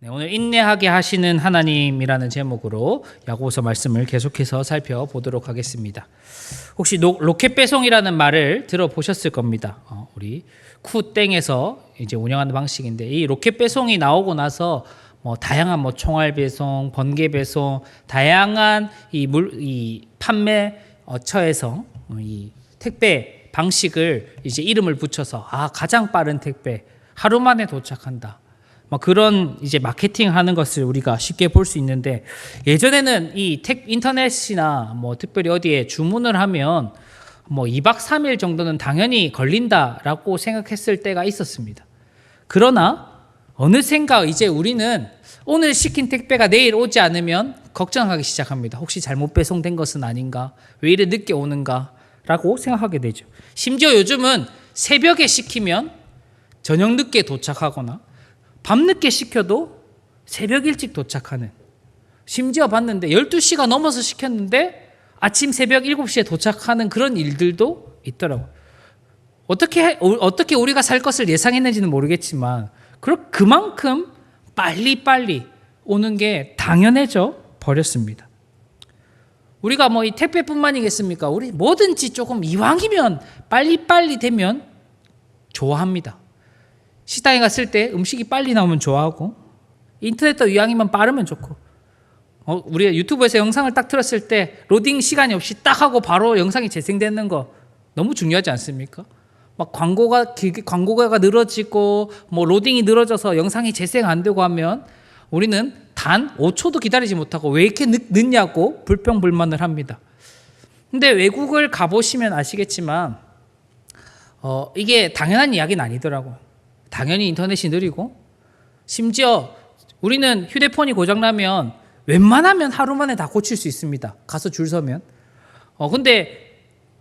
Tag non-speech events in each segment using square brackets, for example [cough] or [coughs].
네, 오늘 인내하게 하시는 하나님이라는 제목으로 야고보서 말씀을 계속해서 살펴보도록 하겠습니다. 혹시 노- 로켓 배송이라는 말을 들어보셨을 겁니다. 어, 우리 쿠땡에서 이제 운영하는 방식인데 이 로켓 배송이 나오고 나서 뭐 다양한 뭐 총알 배송, 번개 배송, 다양한 이 물 이 판매 어처에서 어, 이 택배 방식을 이제 이름을 붙여서 아 가장 빠른 택배 하루 만에 도착한다. 뭐 그런 이제 마케팅 하는 것을 우리가 쉽게 볼 수 있는데 예전에는 이 택 인터넷이나 뭐 특별히 어디에 주문을 하면 뭐 2박 3일 정도는 당연히 걸린다라고 생각했을 때가 있었습니다. 그러나 어느샌가 이제 우리는 오늘 시킨 택배가 내일 오지 않으면 걱정하기 시작합니다. 혹시 잘못 배송된 것은 아닌가? 왜 이래 늦게 오는가? 라고 생각하게 되죠. 심지어 요즘은 새벽에 시키면 저녁 늦게 도착하거나 밤늦게 시켜도 새벽 일찍 도착하는 심지어 봤는데 12시가 넘어서 시켰는데 아침 새벽 7시에 도착하는 그런 일들도 있더라고요. 어떻게 해- 어- 어떻게 우리가 살 것을 예상했는지는 모르겠지만 그 그만큼 빨리빨리 오는 게 당연해져 버렸습니다. 우리가 뭐 이 택배뿐만이겠습니까? 우리 뭐든지 조금 이왕이면 빨리빨리 되면 좋아합니다. 식당에 갔을 때 음식이 빨리 나오면 좋아하고 인터넷도 이왕이면 빠르면 좋고 어, 우리가 유튜브에서 영상을 딱 틀었을 때 로딩 시간이 없이 딱 하고 바로 영상이 재생되는 거 너무 중요하지 않습니까? 막 광고가 길게 광고가 늘어지고 뭐 로딩이 늘어져서 영상이 재생 안 되고 하면 우리는 단 5초도 기다리지 못하고 왜 이렇게 늦, 늦냐고 불평불만을 합니다. 근데 외국을 가보시면 아시겠지만 어, 이게 당연한 이야기는 아니더라고요. 당연히 인터넷이 느리고 심지어 우리는 휴대폰이 고장나면 웬만하면 하루 만에 다 고칠 수 있습니다. 가서 줄 서면. 어 근데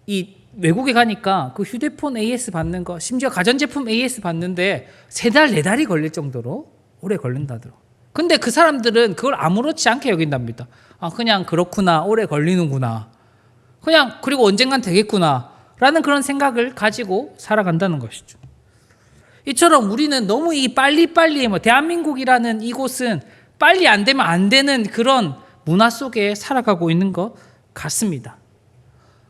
이 외국에 가니까 그 휴대폰 AS 받는 거 심지어 가전제품 AS 받는데 세 달 네 달이 걸릴 정도로 오래 걸린다더라고. 근데 그 사람들은 그걸 아무렇지 않게 여긴답니다. 아 그냥 그렇구나 오래 걸리는구나. 그냥 그리고 언젠간 되겠구나 라는 그런 생각을 가지고 살아간다는 것이죠. 이처럼 우리는 너무 이 빨리빨리 뭐 대한민국이라는 이곳은 빨리 안 되면 안 되는 그런 문화 속에 살아가고 있는 것 같습니다.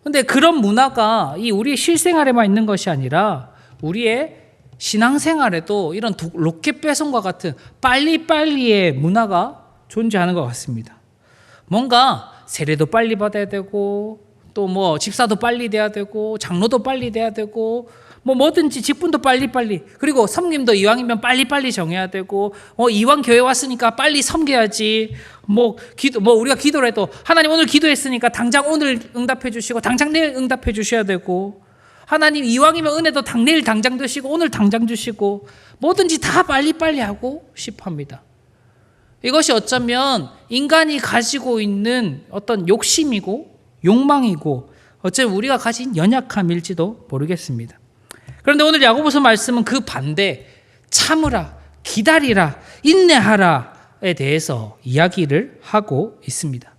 근데 그런 문화가 이 우리의 실생활에만 있는 것이 아니라 우리의 신앙생활에도 이런 도- 로켓 배송과 같은 빨리빨리의 문화가 존재하는 것 같습니다. 뭔가 세례도 빨리 받아야 되고 또 뭐 집사도 빨리 돼야 되고 장로도 빨리 돼야 되고 뭐 뭐든지 직분도 빨리빨리 그리고 섬김도 이왕이면 빨리빨리 정해야 되고 어 이왕 교회 왔으니까 빨리 섬겨야지 뭐 기도 뭐 우리가 기도를 해도 하나님 오늘 기도했으니까 당장 오늘 응답해 주시고 당장 내일 응답해 주셔야 되고 하나님 이왕이면 은혜도 당 내일 당장 드시고 오늘 당장 주시고 뭐든지 다 빨리빨리 하고 싶합니다. 이것이 어쩌면 인간이 가지고 있는 어떤 욕심이고 욕망이고 어쩌면 우리가 가진 연약함일지도 모르겠습니다. 그런데 오늘 야고보서 말씀은 그 반대 참으라 기다리라 인내하라에 대해서 이야기를 하고 있습니다.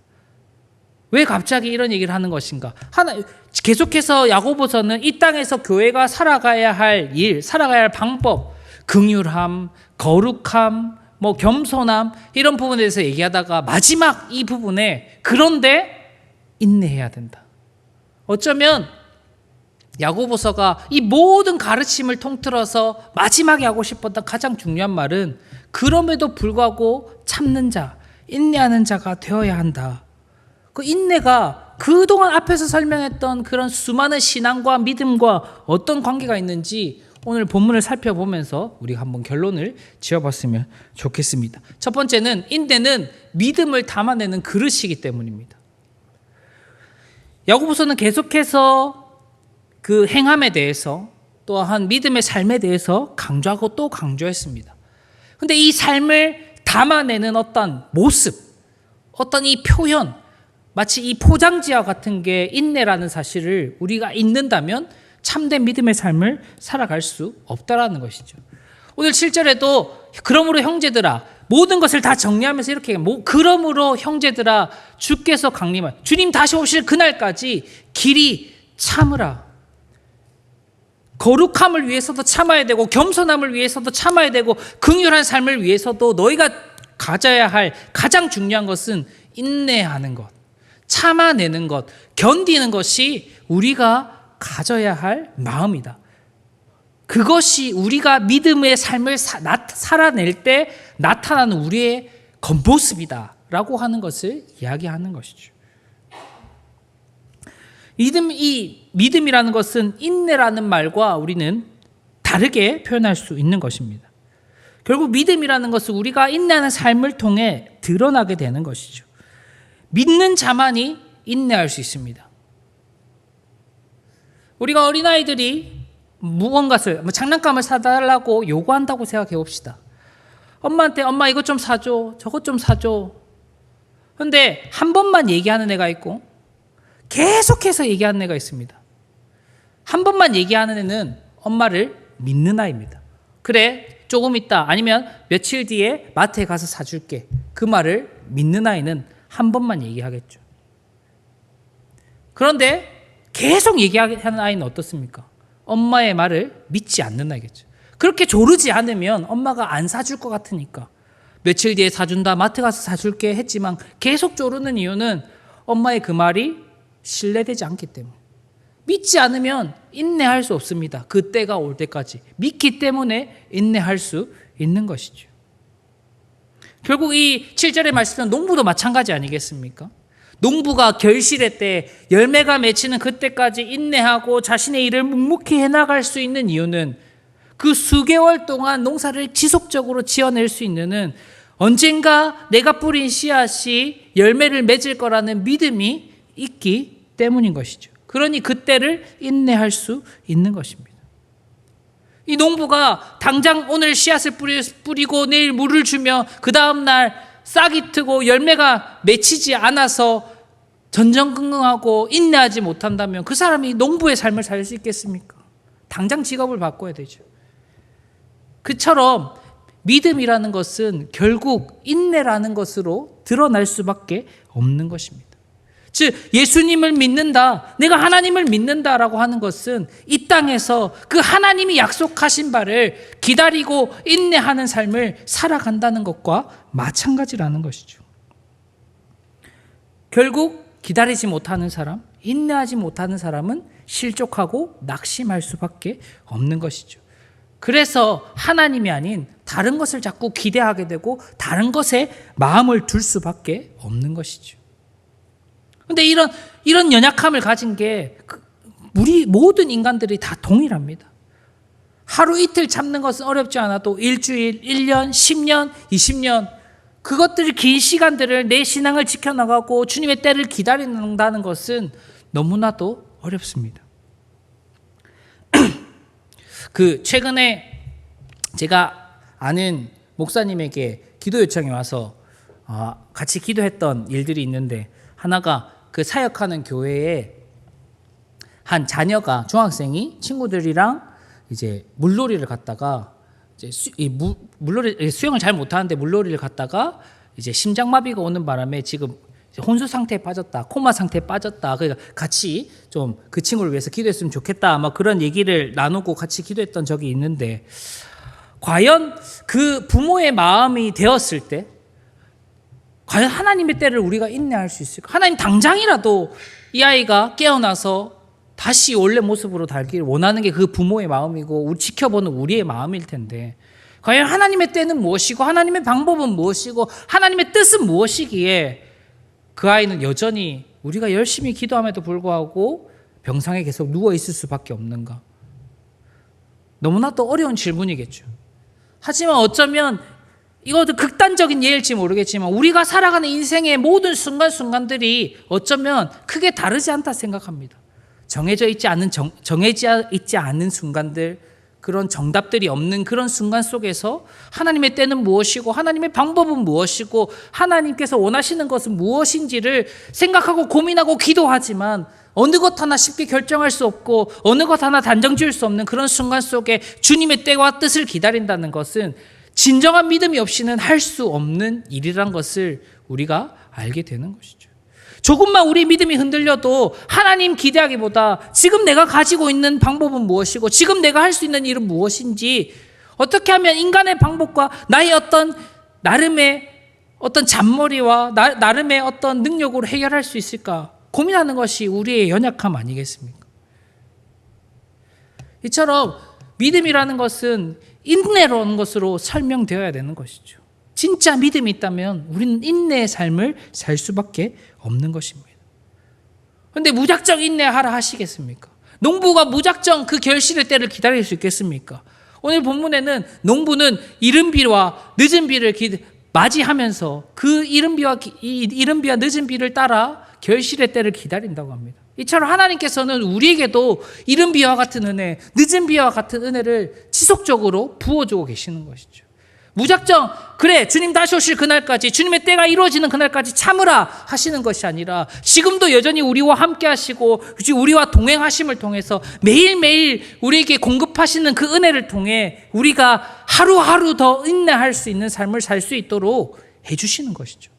왜 갑자기 이런 얘기를 하는 것인가? 하나 계속해서 야고보서는 이 땅에서 교회가 살아가야 할 일, 살아가야 할 방법, 긍휼함, 거룩함, 뭐 겸손함 이런 부분에 대해서 얘기하다가 마지막 이 부분에 그런데 인내해야 된다. 어쩌면 야고보서가 이 모든 가르침을 통틀어서 마지막에 하고 싶었던 가장 중요한 말은 그럼에도 불구하고 참는 자, 인내하는 자가 되어야 한다. 그 인내가 그동안 앞에서 설명했던 그런 수많은 신앙과 믿음과 어떤 관계가 있는지 오늘 본문을 살펴보면서 우리가 한번 결론을 지어봤으면 좋겠습니다. 첫 번째는 인내는 믿음을 담아내는 그릇이기 때문입니다. 야고보서는 계속해서 그 행함에 대해서 또한 믿음의 삶에 대해서 강조하고 또 강조했습니다. 근데 이 삶을 담아내는 어떤 모습, 어떤 이 표현, 마치 이 포장지와 같은 게 인내라는 사실을 우리가 잊는다면 참된 믿음의 삶을 살아갈 수 없다라는 것이죠. 오늘 7절에도 그러므로 형제들아 모든 것을 다 정리하면서 이렇게 뭐 그러므로 형제들아 주께서 강림할 주님 다시 오실 그날까지 길이 참으라. 거룩함을 위해서도 참아야 되고 겸손함을 위해서도 참아야 되고 긍휼한 삶을 위해서도 너희가 가져야 할 가장 중요한 것은 인내하는 것, 참아내는 것, 견디는 것이 우리가 가져야 할 마음이다. 그것이 우리가 믿음의 삶을 사, 나, 살아낼 때 나타나는 우리의 겉모습이다라고 하는 것을 이야기하는 것이죠. 믿음 이 믿음이라는 것은 인내라는 말과 우리는 다르게 표현할 수 있는 것입니다. 결국 믿음이라는 것은 우리가 인내하는 삶을 통해 드러나게 되는 것이죠. 믿는 자만이 인내할 수 있습니다. 우리가 어린아이들이 무언가를 뭐 장난감을 사달라고 요구한다고 생각해 봅시다. 엄마한테 엄마 이것 좀 사줘, 저것 좀 사줘. 근데 한 번만 얘기하는 애가 있고 계속해서 얘기하는 애가 있습니다. 한 번만 얘기하는 애는 엄마를 믿는 아이입니다. 그래, 조금 있다. 아니면 며칠 뒤에 마트에 가서 사줄게. 그 말을 믿는 아이는 한 번만 얘기하겠죠. 그런데 계속 얘기하는 아이는 어떻습니까? 엄마의 말을 믿지 않는 아이겠죠. 그렇게 조르지 않으면 엄마가 안 사줄 것 같으니까. 며칠 뒤에 사준다, 마트 가서 사줄게 했지만 계속 조르는 이유는 엄마의 그 말이 신뢰되지 않기 때문에. 믿지 않으면 인내할 수 없습니다. 그 때가 올 때까지. 믿기 때문에 인내할 수 있는 것이죠. 결국 이 7절의 말씀은 농부도 마찬가지 아니겠습니까? 농부가 결실의 때 열매가 맺히는 그때까지 인내하고 자신의 일을 묵묵히 해나갈 수 있는 이유는 그 수개월 동안 농사를 지속적으로 지어낼 수 있는 언젠가 내가 뿌린 씨앗이 열매를 맺을 거라는 믿음이 있기 때문인 것이죠. 그러니 그때를 인내할 수 있는 것입니다. 이 농부가 당장 오늘 씨앗을 뿌리고 내일 물을 주며 그 다음날 싹이 트고 열매가 맺히지 않아서 전전긍긍하고 인내하지 못한다면 그 사람이 농부의 삶을 살 수 있겠습니까? 당장 직업을 바꿔야 되죠. 그처럼 믿음이라는 것은 결국 인내라는 것으로 드러날 수밖에 없는 것입니다. 즉, 예수님을 믿는다, 내가 하나님을 믿는다라고 하는 것은 이 땅에서 그 하나님이 약속하신 바를 기다리고 인내하는 삶을 살아간다는 것과 마찬가지라는 것이죠. 결국 기다리지 못하는 사람, 인내하지 못하는 사람은 실족하고 낙심할 수밖에 없는 것이죠. 그래서 하나님이 아닌 다른 것을 자꾸 기대하게 되고 다른 것에 마음을 둘 수밖에 없는 것이죠. 근데 이런 이런 연약함을 가진 게그 우리 모든 인간들이 다 동일합니다. 하루 이틀 참는 것은 어렵지 않아도 일주일, 1년, 10년, 20년 그것들 긴 시간들을 내 신앙을 지켜나가고 주님의 때를 기다린다는 것은 너무나도 어렵습니다. [clears throat] 그 최근에 제가 아는 목사님에게 기도 요청이 와서 아, 같이 기도했던 일들이 있는데 하나가 그 사역하는 교회에 한 자녀가 중학생이 친구들이랑 이제 물놀이를 갔다가 이제 수, 이 무, 물놀이 수영을 잘 못하는데 물놀이를 갔다가 이제 심장마비가 오는 바람에 지금 혼수 상태에 빠졌다, 코마 상태에 빠졌다. 그러니까 같이 좀 그 친구를 위해서 기도했으면 좋겠다. 아마 그런 얘기를 나누고 같이 기도했던 적이 있는데 과연 그 부모의 마음이 되었을 때 과연 하나님의 때를 우리가 인내할 수 있을까? 하나님 당장이라도 이 아이가 깨어나서 다시 원래 모습으로 달기를 원하는 게 그 부모의 마음이고 지켜보는 우리의 마음일 텐데 과연 하나님의 때는 무엇이고 하나님의 방법은 무엇이고 하나님의 뜻은 무엇이기에 그 아이는 여전히 우리가 열심히 기도함에도 불구하고 병상에 계속 누워 있을 수밖에 없는가? 너무나 또 어려운 질문이겠죠. 하지만 어쩌면 이것도 극단적인 예일지 모르겠지만 우리가 살아가는 인생의 모든 순간순간들이 어쩌면 크게 다르지 않다 생각합니다. 정해져 있지 않은 정, 정해져 있지 않은 순간들 그런 정답들이 없는 그런 순간 속에서 하나님의 때는 무엇이고 하나님의 방법은 무엇이고 하나님께서 원하시는 것은 무엇인지를 생각하고 고민하고 기도하지만 어느 것 하나 쉽게 결정할 수 없고 어느 것 하나 단정 지을 수 없는 그런 순간 속에 주님의 때와 뜻을 기다린다는 것은 진정한 믿음이 없이는 할 수 없는 일이란 것을 우리가 알게 되는 것이죠. 조금만 우리 믿음이 흔들려도 하나님 기대하기보다 지금 내가 가지고 있는 방법은 무엇이고 지금 내가 할 수 있는 일은 무엇인지 어떻게 하면 인간의 방법과 나의 어떤 나름의 어떤 잔머리와 나, 나름의 어떤 능력으로 해결할 수 있을까 고민하는 것이 우리의 연약함 아니겠습니까? 이처럼 믿음이라는 것은 인내로 오는 것으로 설명되어야 되는 것이죠. 진짜 믿음이 있다면 우리는 인내의 삶을 살 수밖에 없는 것입니다. 그런데 무작정 인내하라 하시겠습니까? 농부가 무작정 그 결실의 때를 기다릴 수 있겠습니까? 오늘 본문에는 농부는 이른 비와 늦은 비를 기, 맞이하면서 그 이른 비와 이른 비와 늦은 비를 따라 결실의 때를 기다린다고 합니다. 이처럼 하나님께서는 우리에게도 이른 비와 같은 은혜, 늦은 비와 같은 은혜를 지속적으로 부어주고 계시는 것이죠. 무작정 그래 주님 다시 오실 그날까지 주님의 때가 이루어지는 그날까지 참으라 하시는 것이 아니라 지금도 여전히 우리와 함께 하시고 우리와 동행하심을 통해서 매일매일 우리에게 공급하시는 그 은혜를 통해 우리가 하루하루 더 인내할 수 있는 삶을 살 수 있도록 해주시는 것이죠.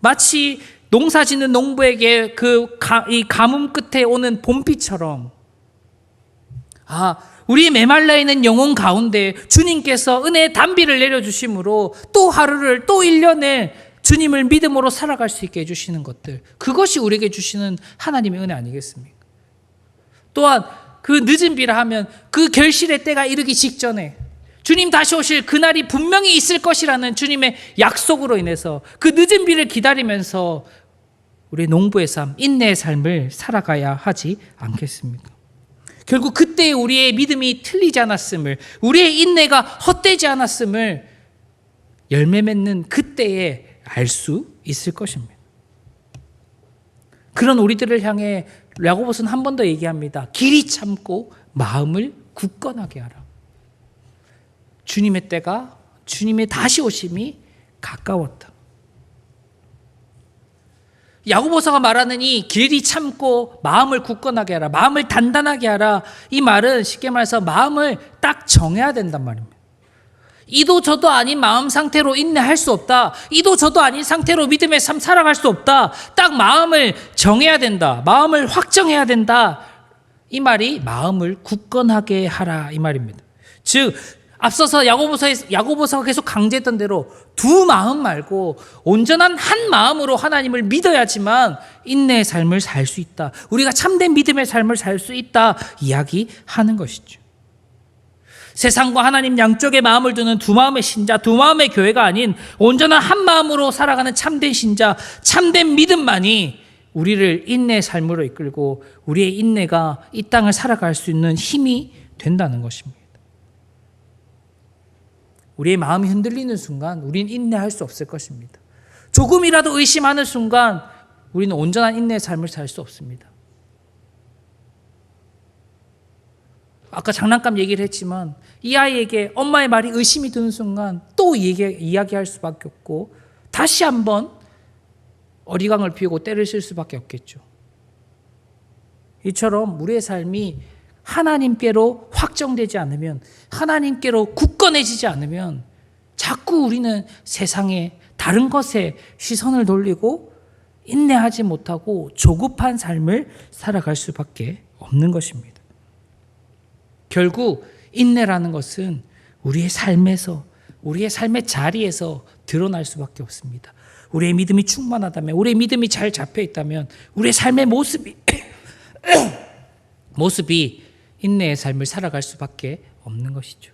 마치 농사 짓는 농부에게 그 이 가뭄 끝에 오는 봄비처럼 아, 우리 메말라 있는 영혼 가운데 주님께서 은혜의 단비를 내려주심으로 또 하루를 또 1년을 주님을 믿음으로 살아갈 수 있게 해주시는 것들. 그것이 우리에게 주시는 하나님의 은혜 아니겠습니까? 또한 그 늦은 비라 하면 그 결실의 때가 이르기 직전에 주님 다시 오실 그날이 분명히 있을 것이라는 주님의 약속으로 인해서 그 늦은 비를 기다리면서 우리 농부의 삶, 인내의 삶을 살아가야 하지 않겠습니까? 결국 그때 우리의 믿음이 틀리지 않았음을, 우리의 인내가 헛되지 않았음을 열매 맺는 그때에 알 수 있을 것입니다. 그런 우리들을 향해 야고보스는 한 번 더 얘기합니다. 길이 참고 마음을 굳건하게 하라. 주님의 때가 주님의 다시 오심이 가까웠다. 야고보서가 말하는 이 길이 참고 마음을 굳건하게 하라. 마음을 단단하게 하라. 이 말은 쉽게 말해서 마음을 딱 정해야 된단 말입니다. 이도 저도 아닌 마음 상태로 인내할 수 없다. 이도 저도 아닌 상태로 믿음의 삶 살아갈 수 없다. 딱 마음을 정해야 된다. 마음을 확정해야 된다. 이 말이 마음을 굳건하게 하라 이 말입니다. 즉 앞서서 야고보서에 야고보서가 계속 강조했던 대로 두 마음 말고 온전한 한 마음으로 하나님을 믿어야지만 인내의 삶을 살 수 있다. 우리가 참된 믿음의 삶을 살 수 있다 이야기하는 것이죠. 세상과 하나님 양쪽에 마음을 두는 두 마음의 신자, 두 마음의 교회가 아닌 온전한 한 마음으로 살아가는 참된 신자, 참된 믿음만이 우리를 인내의 삶으로 이끌고 우리의 인내가 이 땅을 살아갈 수 있는 힘이 된다는 것입니다. 우리의 마음이 흔들리는 순간 우리는 인내할 수 없을 것입니다. 조금이라도 의심하는 순간 우리는 온전한 인내의 삶을 살 수 없습니다. 아까 장난감 얘기를 했지만 이 아이에게 엄마의 말이 의심이 드는 순간 또 얘기, 이야기할 수밖에 없고 다시 한번 어리광을 피우고 때를 쓸 수밖에 없겠죠. 이처럼 우리의 삶이 하나님께로 확정되지 않으면 하나님께로 굳건해지지 않으면 자꾸 우리는 세상에 다른 것에 시선을 돌리고 인내하지 못하고 조급한 삶을 살아갈 수밖에 없는 것입니다. 결국 인내라는 것은 우리의 삶에서 우리의 삶의 자리에서 드러날 수밖에 없습니다. 우리의 믿음이 충만하다면 우리의 믿음이 잘 잡혀 있다면 우리의 삶의 모습이 [coughs] 모습이 인내의 삶을 살아갈 수밖에 없는 것이죠.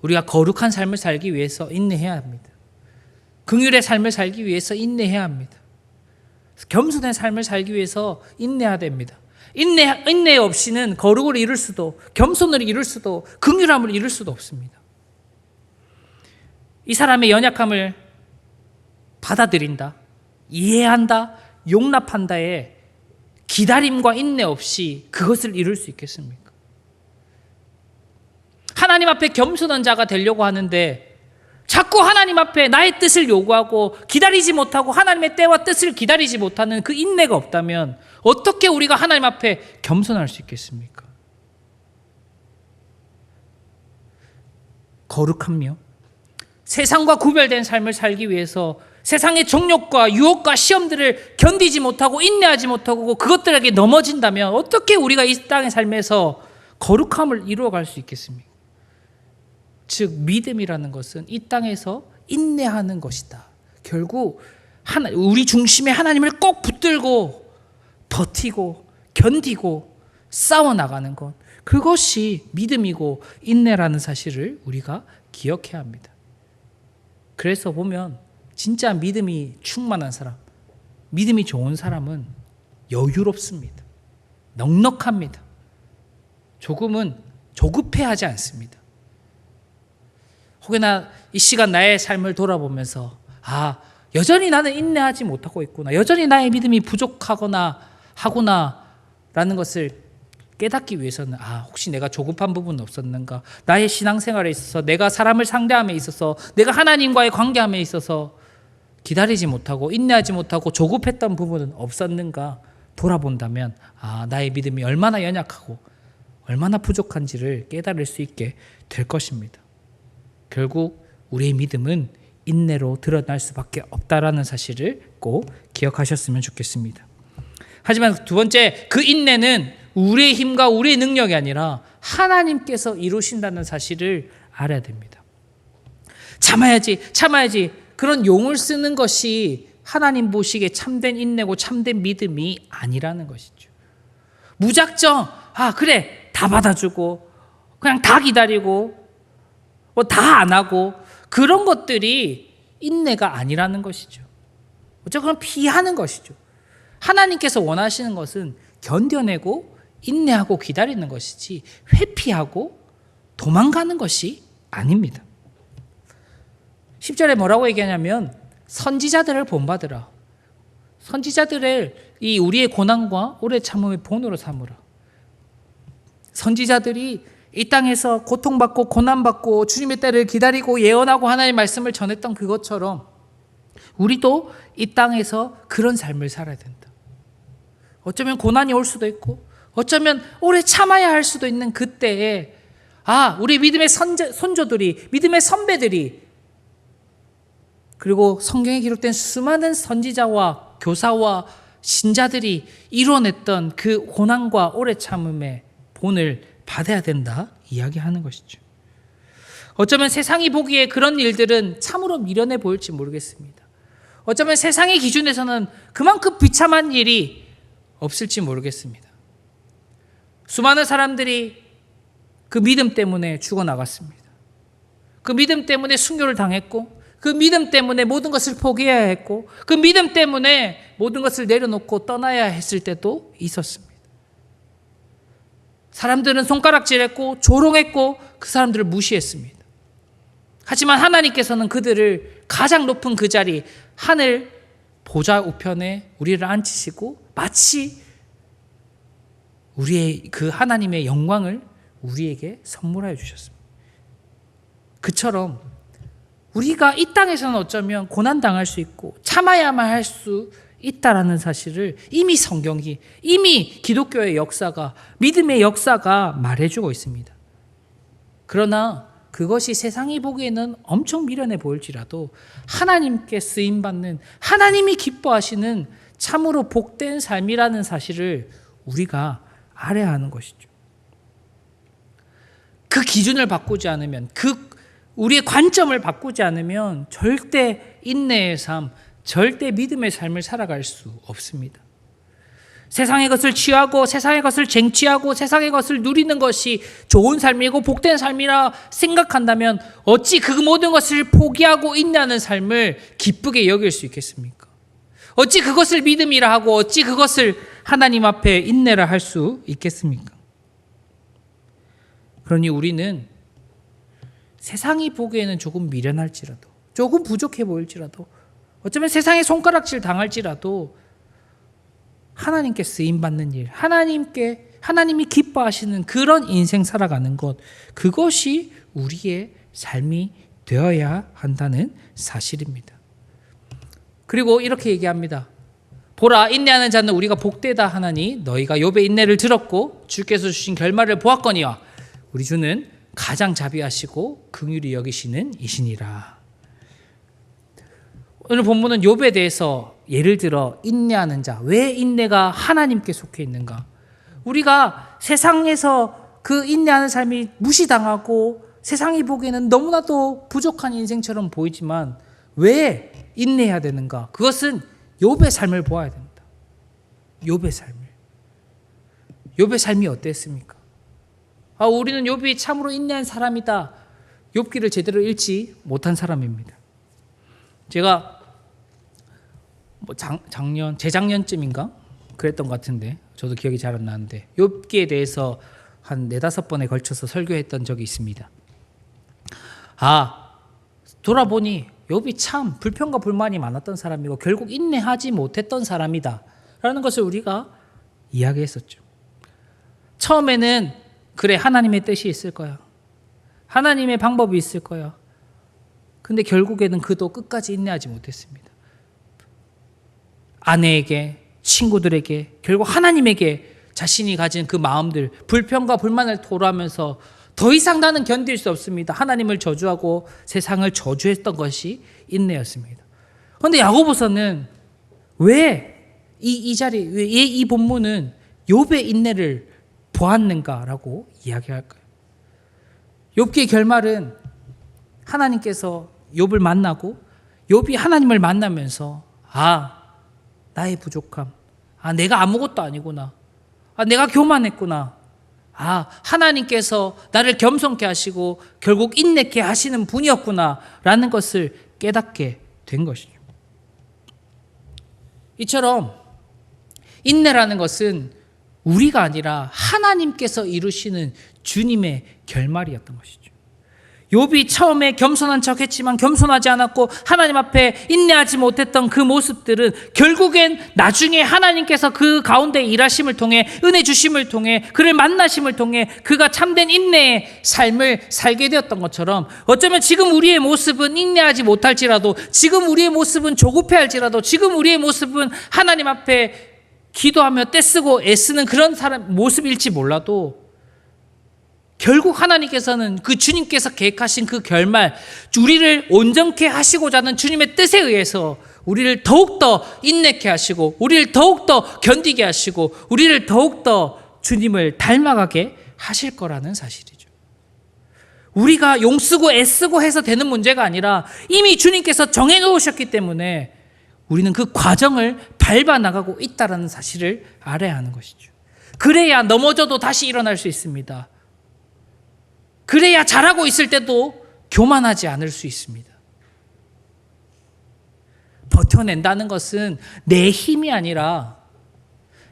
우리가 거룩한 삶을 살기 위해서 인내해야 합니다. 긍휼의 삶을 살기 위해서 인내해야 합니다. 겸손의 삶을 살기 위해서 인내해야 됩니다. 인내, 인내 없이는 거룩을 이룰 수도, 겸손을 이룰 수도, 긍휼함을 이룰 수도 없습니다. 이 사람의 연약함을 받아들인다, 이해한다, 용납한다에 기다림과 인내 없이 그것을 이룰 수 있겠습니까? 하나님 앞에 겸손한 자가 되려고 하는데 자꾸 하나님 앞에 나의 뜻을 요구하고 기다리지 못하고 하나님의 때와 뜻을 기다리지 못하는 그 인내가 없다면 어떻게 우리가 하나님 앞에 겸손할 수 있겠습니까? 거룩함요. 세상과 구별된 삶을 살기 위해서 세상의 정욕과 유혹과 시험들을 견디지 못하고 인내하지 못하고 그것들에게 넘어진다면 어떻게 우리가 이 땅의 삶에서 거룩함을 이루어갈 수 있겠습니까? 즉 믿음이라는 것은 이 땅에서 인내하는 것이다. 결국 하나 우리 중심에 하나님을 꼭 붙들고 버티고 견디고 싸워 나가는 것. 그것이 믿음이고 인내라는 사실을 우리가 기억해야 합니다. 그래서 보면 진짜 믿음이 충만한 사람, 믿음이 좋은 사람은 여유롭습니다. 넉넉합니다. 조금은 조급해하지 않습니다. 혹여나 이 시간 나의 삶을 돌아보면서 아 여전히 나는 인내하지 못하고 있구나. 여전히 나의 믿음이 부족하거나 하구나라는 것을 깨닫기 위해서는 아 혹시 내가 조급한 부분은 없었는가? 나의 신앙생활에 있어서 내가 사람을 상대함에 있어서 내가 하나님과의 관계함에 있어서 기다리지 못하고 인내하지 못하고 조급했던 부분은 없었는가 돌아본다면 아 나의 믿음이 얼마나 연약하고 얼마나 부족한지를 깨달을 수 있게 될 것입니다. 결국 우리의 믿음은 인내로 드러날 수밖에 없다라는 사실을 꼭 기억하셨으면 좋겠습니다. 하지만 두 번째 그 인내는 우리의 힘과 우리의 능력이 아니라 하나님께서 이루신다는 사실을 알아야 됩니다. 참아야지, 참아야지. 그런 용을 쓰는 것이 하나님 보시기에 참된 인내고 참된 믿음이 아니라는 것이죠. 무작정, 아, 그래, 다 받아주고, 그냥 다 기다리고, 뭐 다 안 하고, 그런 것들이 인내가 아니라는 것이죠. 어쨌건 피하는 것이죠. 하나님께서 원하시는 것은 견뎌내고 인내하고 기다리는 것이지 회피하고 도망가는 것이 아닙니다. 10절에 뭐라고 얘기하냐면 선지자들을 본받으라. 선지자들을 이 우리의 고난과 오래 참음의 본으로 삼으라. 선지자들이 이 땅에서 고통받고 고난받고 주님의 때를 기다리고 예언하고 하나님의 말씀을 전했던 그것처럼 우리도 이 땅에서 그런 삶을 살아야 된다. 어쩌면 고난이 올 수도 있고 어쩌면 오래 참아야 할 수도 있는 그때에 아, 우리 믿음의 선제, 손조들이 믿음의 선배들이 그리고 성경에 기록된 수많은 선지자와 교사와 신자들이 이뤄냈던 그 고난과 오래 참음의 본을 받아야 된다 이야기하는 것이죠. 어쩌면 세상이 보기에 그런 일들은 참으로 미련해 보일지 모르겠습니다. 어쩌면 세상의 기준에서는 그만큼 비참한 일이 없을지 모르겠습니다. 수많은 사람들이 그 믿음 때문에 죽어나갔습니다. 그 믿음 때문에 순교를 당했고, 그 믿음 때문에 모든 것을 포기해야 했고, 그 믿음 때문에 모든 것을 내려놓고 떠나야 했을 때도 있었습니다. 사람들은 손가락질했고, 조롱했고, 그 사람들을 무시했습니다. 하지만 하나님께서는 그들을 가장 높은 그 자리, 하늘 보좌 우편에 우리를 앉히시고, 마치 우리의 그 하나님의 영광을 우리에게 선물하여 주셨습니다. 그처럼 우리가 이 땅에서는 어쩌면 고난 당할 수 있고 참아야만 할 수 있다라는 사실을 이미 성경이 이미 기독교의 역사가 믿음의 역사가 말해주고 있습니다. 그러나 그것이 세상이 보기에는 엄청 미련해 보일지라도 하나님께 쓰임 받는 하나님이 기뻐하시는 참으로 복된 삶이라는 사실을 우리가 알아야 하는 것이죠. 그 기준을 바꾸지 않으면 그 우리의 관점을 바꾸지 않으면 절대 인내의 삶, 절대 믿음의 삶을 살아갈 수 없습니다. 세상의 것을 취하고 세상의 것을 쟁취하고 세상의 것을 누리는 것이 좋은 삶이고 복된 삶이라 생각한다면 어찌 그 모든 것을 포기하고 인내하는 삶을 기쁘게 여길 수 있겠습니까? 어찌 그것을 믿음이라 하고 어찌 그것을 하나님 앞에 인내를 할수 있겠습니까? 그러니 우리는 세상이 보기에는 조금 미련할지라도 조금 부족해 보일지라도 어쩌면 세상에 손가락질 당할지라도 하나님께 쓰임 받는 일, 하나님께 하나님이 기뻐하시는 그런 인생 살아가는 것 그것이 우리의 삶이 되어야 한다는 사실입니다. 그리고 이렇게 얘기합니다. 보라 인내하는 자는 우리가 복되다 하나니 너희가 욥의 인내를 들었고 주께서 주신 결말을 보았거니와 우리 주는 가장 자비하시고 긍휼히 여기시는 이신이라. 오늘 본문은 욥에 대해서 예를 들어 인내하는 자, 왜 인내가 하나님께 속해 있는가? 우리가 세상에서 그 인내하는 삶이 무시당하고 세상이 보기에는 너무나도 부족한 인생처럼 보이지만 왜 인내해야 되는가? 그것은 욥의 삶을 보아야 됩니다. 욥의 삶을. 욥의 삶이 어땠습니까? 아, 우리는 욥이 참으로 인내한 사람이다. 욥기를 제대로 읽지 못한 사람입니다. 제가 뭐 작, 작년 재작년쯤인가 그랬던 것 같은데 저도 기억이 잘 안 나는데 욥기에 대해서 한 네다섯 번에 걸쳐서 설교했던 적이 있습니다. 아 돌아보니 욥이 참 불평과 불만이 많았던 사람이고 결국 인내하지 못했던 사람이다라는 것을 우리가 이야기했었죠. 처음에는 그래 하나님의 뜻이 있을 거야. 하나님의 방법이 있을 거야. 근데 결국에는 그도 끝까지 인내하지 못했습니다. 아내에게, 친구들에게, 결국 하나님에게 자신이 가진 그 마음들, 불평과 불만을 토로하면서 더 이상 나는 견딜 수 없습니다. 하나님을 저주하고 세상을 저주했던 것이 인내였습니다. 그런데 야고보서는 왜 이 이 자리, 왜 이 본문은 욥의 인내를 보았는가라고 이야기할까요? 욥기의 결말은 하나님께서 욥을 만나고 욥이 하나님을 만나면서 아 나의 부족함 아 내가 아무것도 아니구나 아 내가 교만했구나 아 하나님께서 나를 겸손케 하시고 결국 인내케 하시는 분이었구나라는 것을 깨닫게 된 것이죠. 이처럼 인내라는 것은 우리가 아니라 하나님께서 이루시는 주님의 결말이었던 것이죠. 욥이 처음에 겸손한 척했지만 겸손하지 않았고 하나님 앞에 인내하지 못했던 그 모습들은 결국엔 나중에 하나님께서 그 가운데 일하심을 통해 은혜 주심을 통해 그를 만나심을 통해 그가 참된 인내의 삶을 살게 되었던 것처럼 어쩌면 지금 우리의 모습은 인내하지 못할지라도 지금 우리의 모습은 조급해할지라도 지금 우리의 모습은 하나님 앞에 기도하며 떼쓰고 애쓰는 그런 사람 모습일지 몰라도 결국 하나님께서는 그 주님께서 계획하신 그 결말, 우리를 온전케 하시고자 하는 주님의 뜻에 의해서 우리를 더욱더 인내케 하시고, 우리를 더욱더 견디게 하시고, 우리를 더욱더 주님을 닮아가게 하실 거라는 사실이죠. 우리가 용쓰고 애쓰고 해서 되는 문제가 아니라 이미 주님께서 정해놓으셨기 때문에 우리는 그 과정을 밟아 나가고 있다라는 사실을 알아야 하는 것이죠. 그래야 넘어져도 다시 일어날 수 있습니다. 그래야 잘하고 있을 때도 교만하지 않을 수 있습니다. 버텨낸다는 것은 내 힘이 아니라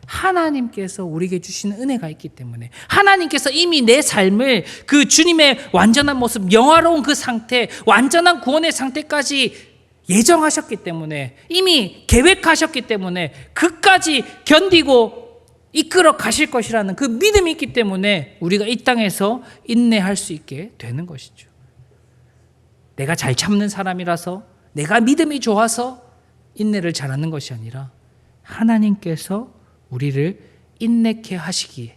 하나님께서 우리에게 주시는 은혜가 있기 때문에 하나님께서 이미 내 삶을 그 주님의 완전한 모습, 영화로운 그 상태, 완전한 구원의 상태까지 예정하셨기 때문에 이미 계획하셨기 때문에 그까지 견디고 이끌어 가실 것이라는 그 믿음이 있기 때문에 우리가 이 땅에서 인내할 수 있게 되는 것이죠. 내가 잘 참는 사람이라서 내가 믿음이 좋아서 인내를 잘하는 것이 아니라 하나님께서 우리를 인내케 하시기에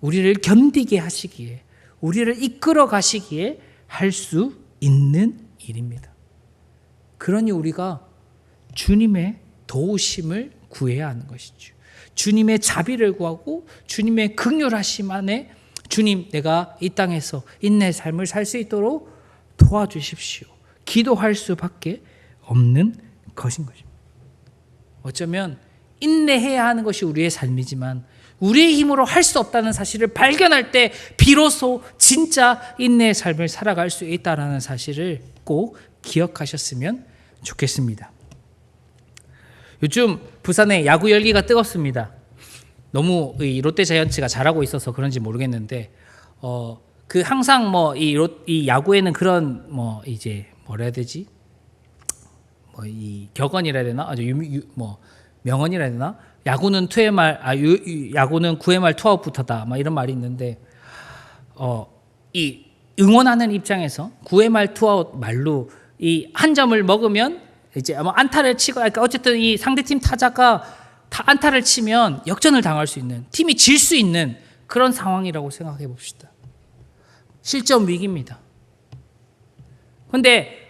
우리를 견디게 하시기에 우리를 이끌어 가시기에 할 수 있는 일입니다. 그러니 우리가 주님의 도우심을 구해야 하는 것이죠. 주님의 자비를 구하고 주님의 극률하심 안에 주님 내가 이 땅에서 인내 삶을 살 수 있도록 도와주십시오. 기도할 수밖에 없는 것인 것입니다. 어쩌면 인내해야 하는 것이 우리의 삶이지만 우리의 힘으로 할 수 없다는 사실을 발견할 때 비로소 진짜 인내의 삶을 살아갈 수 있다라는 사실을 꼭 기억하셨으면 좋겠습니다. 요즘 부산에 야구 열기가 뜨겁습니다. 너무 이 롯데 자이언츠가 잘하고 있어서 그런지 모르겠는데 어 그 항상 뭐이 이 야구에는 그런 뭐 이제 뭐라 해야 되지? 뭐 이 격언이라 해야 되나? 아주 뭐 명언이라 해야 되나? 야구는 투의 말, 아 유, 유, 야구는 구의 말 투아웃부터다. 막 이런 말이 있는데 어 이 응원하는 입장에서 구의 말 투아웃 말로 이 한 점을 먹으면 이제 아마 안타를 치고 그러니까 어쨌든 이 상대팀 타자가 안타를 치면 역전을 당할 수 있는 팀이 질 수 있는 그런 상황이라고 생각해 봅시다. 실점 위기입니다. 근데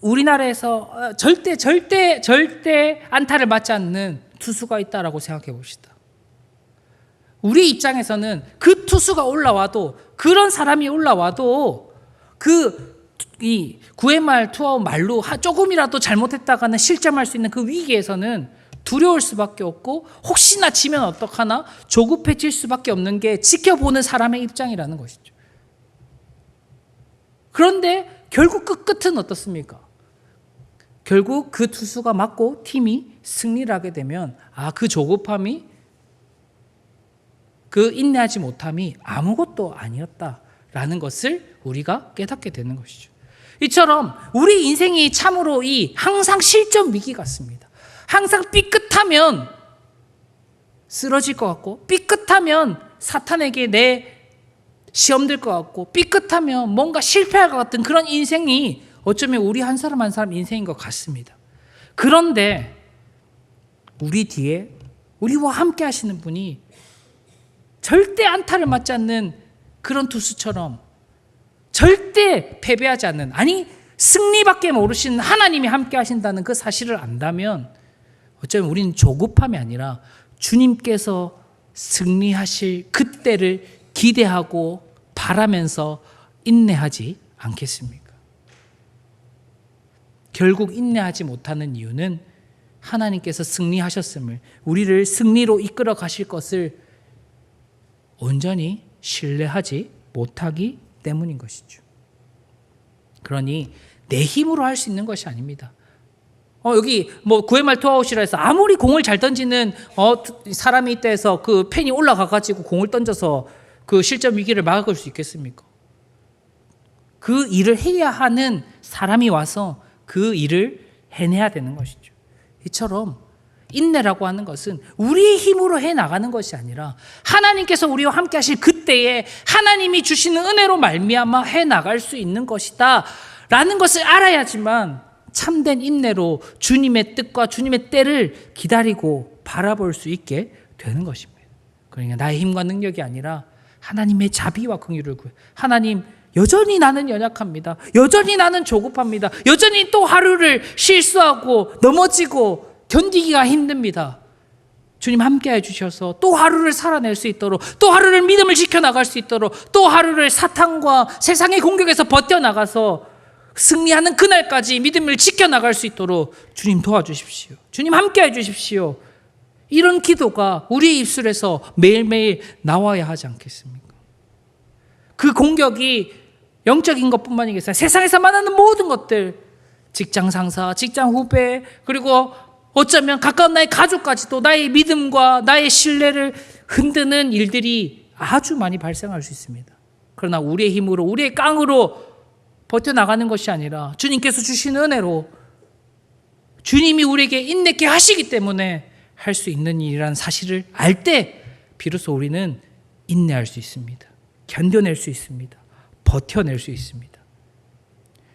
우리나라에서 어, 절대 절대 절대 안타를 맞지 않는 투수가 있다라고 생각해 봅시다. 우리 입장에서는 그 투수가 올라와도 그런 사람이 올라와도 그 이 구회말 투아웃 말로 하- 조금이라도 잘못했다가는 실점할 수 있는 그 위기에서는 두려울 수밖에 없고 혹시나 지면 어떡하나 조급해질 수밖에 없는 게 지켜보는 사람의 입장이라는 것이죠. 그런데 결국 끝끝은 어떻습니까? 결국 그 투수가 맞고 팀이 승리를 하게 되면 아 그 조급함이 그 인내하지 못함이 아무것도 아니었다라는 것을 우리가 깨닫게 되는 것이죠. 이처럼 우리 인생이 참으로 이 항상 실전 위기 같습니다. 항상 삐끗하면 쓰러질 것 같고 삐끗하면 사탄에게 내 시험 들것 같고 삐끗하면 뭔가 실패할 것 같은 그런 인생이 어쩌면 우리 한 사람 한 사람 인생인 것 같습니다. 그런데 우리 뒤에 우리와 함께 하시는 분이 절대 안타를 맞지 않는 그런 투수처럼 절대 패배하지 않는 아니 승리밖에 모르시는 하나님이 함께 하신다는 그 사실을 안다면 어쩌면 우리는 조급함이 아니라 주님께서 승리하실 그때를 기대하고 바라면서 인내하지 않겠습니까? 결국 인내하지 못하는 이유는 하나님께서 승리하셨음을 우리를 승리로 이끌어 가실 것을 온전히 신뢰하지 못하기 때문인 것이죠. 그러니 내 힘으로 할 수 있는 것이 아닙니다. 어, 여기 뭐 구회말 투아웃이라 해서 아무리 공을 잘 던지는 어, 사람이 있다 해서 그 팬이 올라가 가지고 공을 던져서 그 실점 위기를 막을 수 있겠습니까? 그 일을 해야 하는 사람이 와서 그 일을 해내야 되는 것이죠. 이처럼 인내라고 하는 것은 우리의 힘으로 해 나가는 것이 아니라 하나님께서 우리와 함께 하실 그때에 하나님이 주시는 은혜로 말미암아 해 나갈 수 있는 것이다 라는 것을 알아야지만 참된 인내로 주님의 뜻과 주님의 때를 기다리고 바라볼 수 있게 되는 것입니다. 그러니까 나의 힘과 능력이 아니라 하나님의 자비와 긍휼을 구해. 하나님 여전히 나는 연약합니다. 여전히 나는 조급합니다. 여전히 또 하루를 실수하고 넘어지고 견디기가 힘듭니다. 주님 함께 해 주셔서 또 하루를 살아낼 수 있도록 또 하루를 믿음을 지켜 나갈 수 있도록 또 하루를 사탄과 세상의 공격에서 버텨 나가서 승리하는 그날까지 믿음을 지켜 나갈 수 있도록 주님 도와주십시오. 주님 함께 해 주십시오. 이런 기도가 우리의 입술에서 매일매일 나와야 하지 않겠습니까? 그 공격이 영적인 것 뿐만 아니겠어요. 세상에서 만나는 모든 것들, 직장 상사, 직장 후배, 그리고 어쩌면 가까운 나의 가족까지도 나의 믿음과 나의 신뢰를 흔드는 일들이 아주 많이 발생할 수 있습니다. 그러나 우리의 힘으로, 우리의 깡으로 버텨나가는 것이 아니라 주님께서 주신 은혜로 주님이 우리에게 인내케 하시기 때문에 할 수 있는 일이라는 사실을 알 때 비로소 우리는 인내할 수 있습니다. 견뎌낼 수 있습니다. 버텨낼 수 있습니다.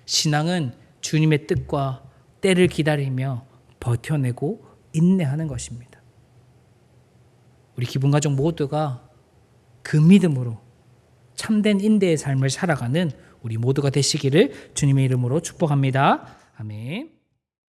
신앙은 주님의 뜻과 때를 기다리며 버텨내고 인내하는 것입니다. 우리 기분 가족 모두가 그 믿음으로 참된 인대의 삶을 살아가는 우리 모두가 되시기를 주님의 이름으로 축복합니다. 아멘.